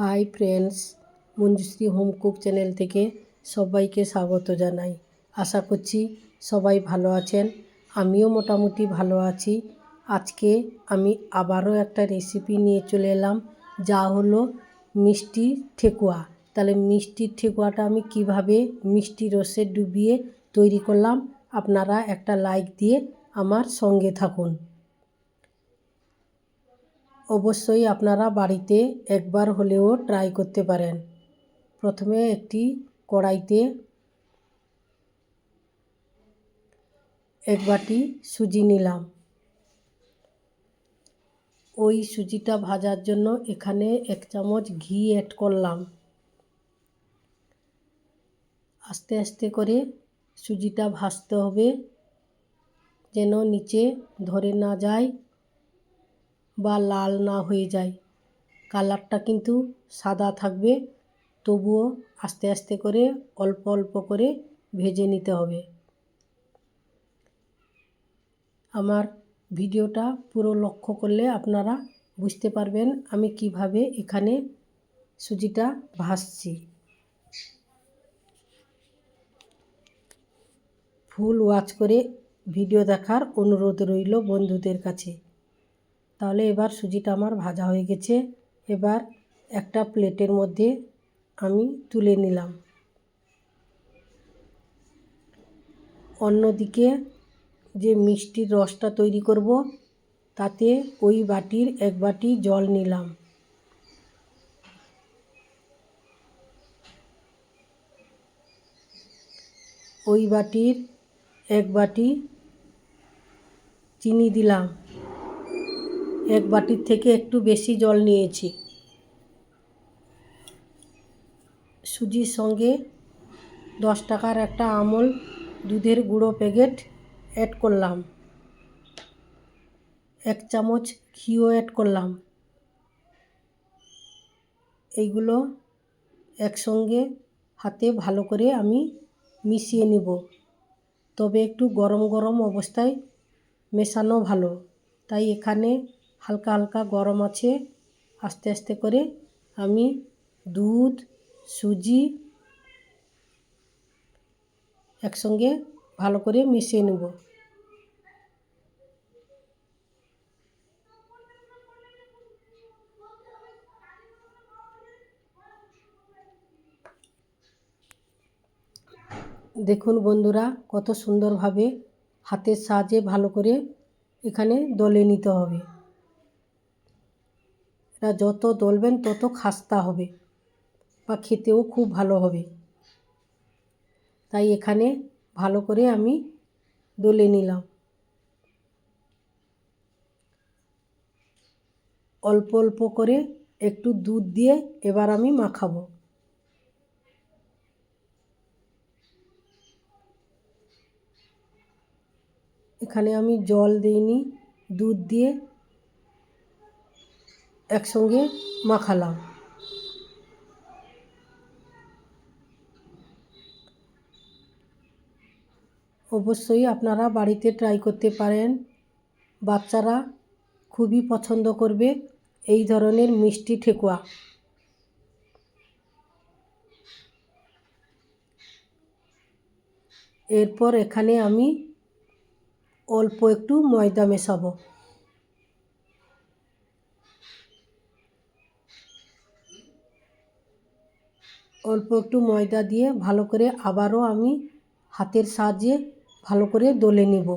Hi friends, Manjushree home cook channel থেকে সবাইকে স্বাগত জানাই। আশা করছি সবাই ভালো আছেন। আমিও মোটামুটি ভালো আছি। আজকে আমি আবারও একটা রেসিপি নিয়ে চলে এলাম, যা হলো মিষ্টি ঠেকুয়া। তাহলে মিষ্টির ঠেকুয়াটা আমি কীভাবে মিষ্টি রসে ডুবিয়ে তৈরি করলাম, আপনারা একটা লাইক দিয়ে আমার সঙ্গে থাকুন। অবশ্যই আপনারা বাড়িতে একবার হলেও ট্রাই করতে পারেন। প্রথমে একটি কড়াইতে এক বাটি সুজি নিলাম। ওই সুজিটা ভাজার জন্য এখানে এক চামচ ঘি অ্যাড করলাম। আস্তে আস্তে করে সুজিটা ভাজতে হবে, যেন নিচে ধরে না যায় বা লাল না হয়ে যায়। কালারটা কিন্তু সাদা থাকবে। তবুও আস্তে আস্তে করে, অল্প অল্প করে ভেজে নিতে হবে। আমার ভিডিওটা পুরো লক্ষ্য করলে আপনারা বুঝতে পারবেন আমি কীভাবে এখানে সুজিটা ভাসছি ফুল ওয়াচ করে ভিডিও দেখার অনুরোধ রইল বন্ধুদের কাছে। তাহলে এবার সুজিটা আমার ভাজা হয়ে গেছে। এবার একটা প্লেটের মধ্যে আমি তুলে নিলাম। অন্যদিকে যে মিষ্টির রসটা তৈরি করব, তাতে ওই বাটির এক বাটি জল নিলাম। ওই বাটির এক বাটি চিনি দিলাম। এক বাটির থেকে একটু বেশি জল নিয়েছি। সুজির সঙ্গে দশ টাকার একটা আমল, দুধের গুঁড়ো প্যাকেট অ্যাড করলাম। এক চামচ ঘিও অ্যাড করলাম। এইগুলো একসঙ্গে হাতে ভালো করে আমি মিশিয়ে নিব। তবে একটু গরম গরম অবস্থায় মেশানো ভালো, তাই এখানে হালকা হালকা গরম আছে, আস্তে আস্তে করে আমি দুধ, সুজি একসঙ্গে ভালো করে মিশিয়ে নেব। দেখুন বন্ধুরা, কত সুন্দরভাবে হাতের সাহায্যে ভালো করে এখানে দলে নিতে হবে। এটা যত দলবেন তত খাস্তা হবে বা খেতেও খুব ভালো হবে। তাই এখানে ভালো করে আমি দলে নিলাম। অল্প অল্প করে একটু দুধ দিয়ে এবার আমি মাখাবো। এখানে আমি জল দিইনি, দুধ দিয়ে একসঙ্গে মাখালাম। অবশ্যই আপনারা বাড়িতে ট্রাই করতে পারেন। বাচ্চারা খুবই পছন্দ করবে এই ধরনের মিষ্টি ঠেকুয়া। এরপর এখানে আমি অল্প একটু ময়দা মেশাবো। অল্প একটু ময়দা দিয়ে ভালো করে আবারও আমি হাতের সাহায্যে ভালো করে দলে নেব।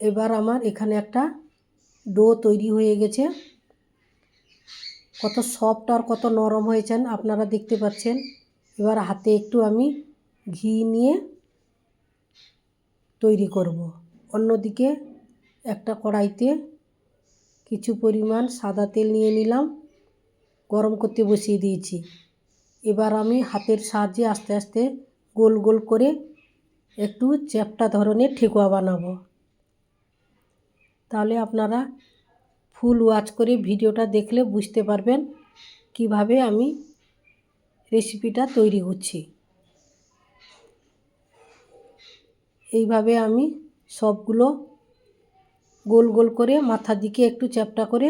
এবার আমার এখানে একটা ডো তৈরি হয়ে গেছে। কত সফট আর কত নরম হয়েছেন আপনারা দেখতে পাচ্ছেন। এবার হাতে একটু আমি ঘি নিয়ে তৈরি করব। অন্যদিকে একটা কড়াইতে কিছু পরিমাণ সাদা তেল নিয়ে নিলাম। গরম করতে বসিয়ে দিয়েছি। এবার আমি হাতের সাহায্যে আস্তে আস্তে গোল গোল করে একটু চ্যাপটা ধরনের ঠেকুয়া বানাবো। তাহলে আপনারা ফুল ওয়াচ করে ভিডিওটা দেখলে বুঝতে পারবেন কীভাবে আমি রেসিপিটা তৈরি করছি। এইভাবে আমি সবগুলো গোল গোল করে মাথার দিকে একটু চ্যাপটা করে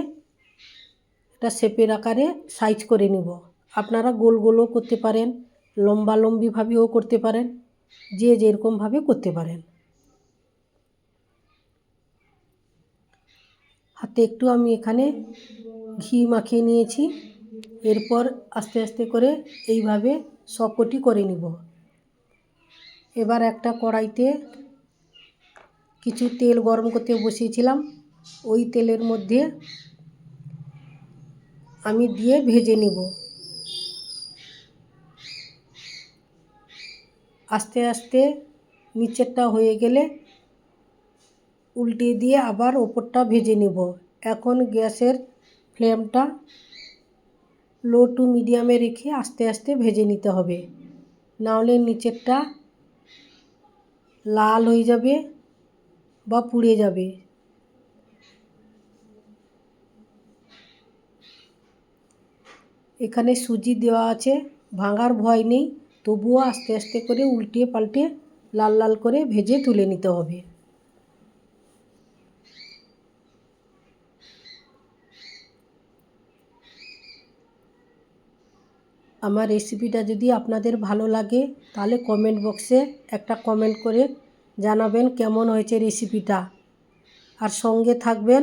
একটা শেপের আকারে সাইজ করে নিব। আপনারা গোল গোলও করতে পারেন, লম্বা লম্বিভাবেও করতে পারেন, যে যেরকমভাবে করতে পারেন। হাতে একটু আমি এখানে ঘি মাখিয়ে নিয়েছি। এরপর আস্তে আস্তে করে এইভাবে সবকটি করে নিব। এবার একটা কড়াইতে কিছু তেল গরম করতে বসিয়েছিলাম। ওই তেলের মধ্যে আমি দিয়ে ভেজে নিব। আস্তে আস্তে নিচেরটা হয়ে গেলে উল্টে দিয়ে আবার ওপরটা ভেজে নেব। এখন গ্যাসের ফ্লেমটা লো টু মিডিয়ামে রেখে আস্তে আস্তে ভেজে নিতে হবে। নাহলে নিচেরটা লাল হয়ে যাবে বা পুড়ে যাবে। এখানে সুজি দেওয়া আছে, ভাঙার ভয় নেই, তবুও আস্তে আস্তে করে উল্টে পাল্টে লাল লাল করে ভেজে তুলে নিতে হবে। আমার রেসিপিটা যদি আপনাদের ভালো লাগে, তাহলে কমেন্ট বক্সে একটা কমেন্ট করে জানাবেন কেমন হয়েছে রেসিপিটা আর সঙ্গে থাকবেন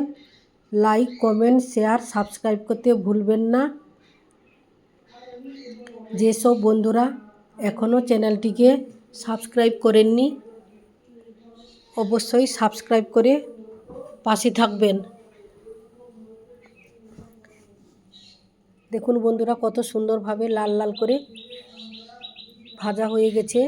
লাইক কমেন্ট শেয়ার সাবস্ক্রাইব করতে ভুলবেন না। যেসব বন্ধুরা এখনও চ্যানেলটিকে সাবস্ক্রাইব করেননি, অবশ্যই সাবস্ক্রাইব করে পাশে থাকবেন। দেখুন বন্ধুরা, কত সুন্দরভাবে লাল লাল করে ভাজা হয়ে গেছে।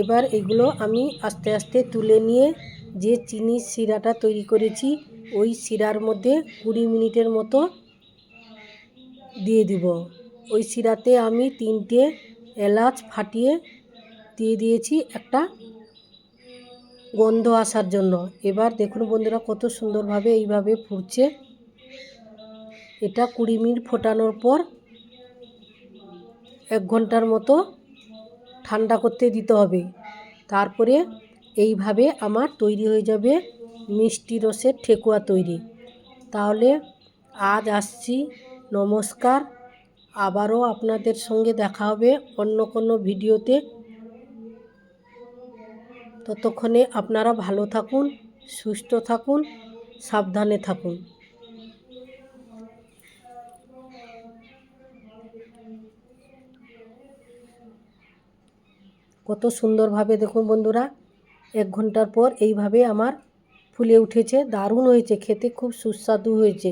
এবার এগুলো আমি আস্তে আস্তে তুলে নিয়ে যে চিনির শিরাটা তৈরি করেছি, ওই শিরার মধ্যে কুড়ি মিনিটের মতো দিয়ে দিব। ওই শিরাতে আমি তিনটে এলাচ ফাটিয়ে দিয়ে দিয়েছি একটা গন্ধ আসার জন্য। এবার দেখুন বন্ধুরা কত সুন্দরভাবে এইভাবে ফুটছে। এটা কুড়ি মিনিট ফোটানোর পর এক ঘণ্টার মতো ঠান্ডা করতে দিতে হবে। তারপরে এইভাবে আমার তৈরি হয়ে যাবে মিষ্টি রসের ঠেকুয়া তৈরি। তাহলে আজ আসছি। নমস্কার। আবারও আপনাদের সঙ্গে দেখা হবে অন্য কোনো ভিডিওতে। ততক্ষণে আপনারা ভালো থাকুন, সুস্থ থাকুন, সাবধানে থাকুন। কত সুন্দরভাবে দেখুন বন্ধুরা, এক ঘণ্টার পর এইভাবে আমার ফুলে উঠেছে, দারুণ হয়েছে, খেতে খুব সুস্বাদু হয়েছে।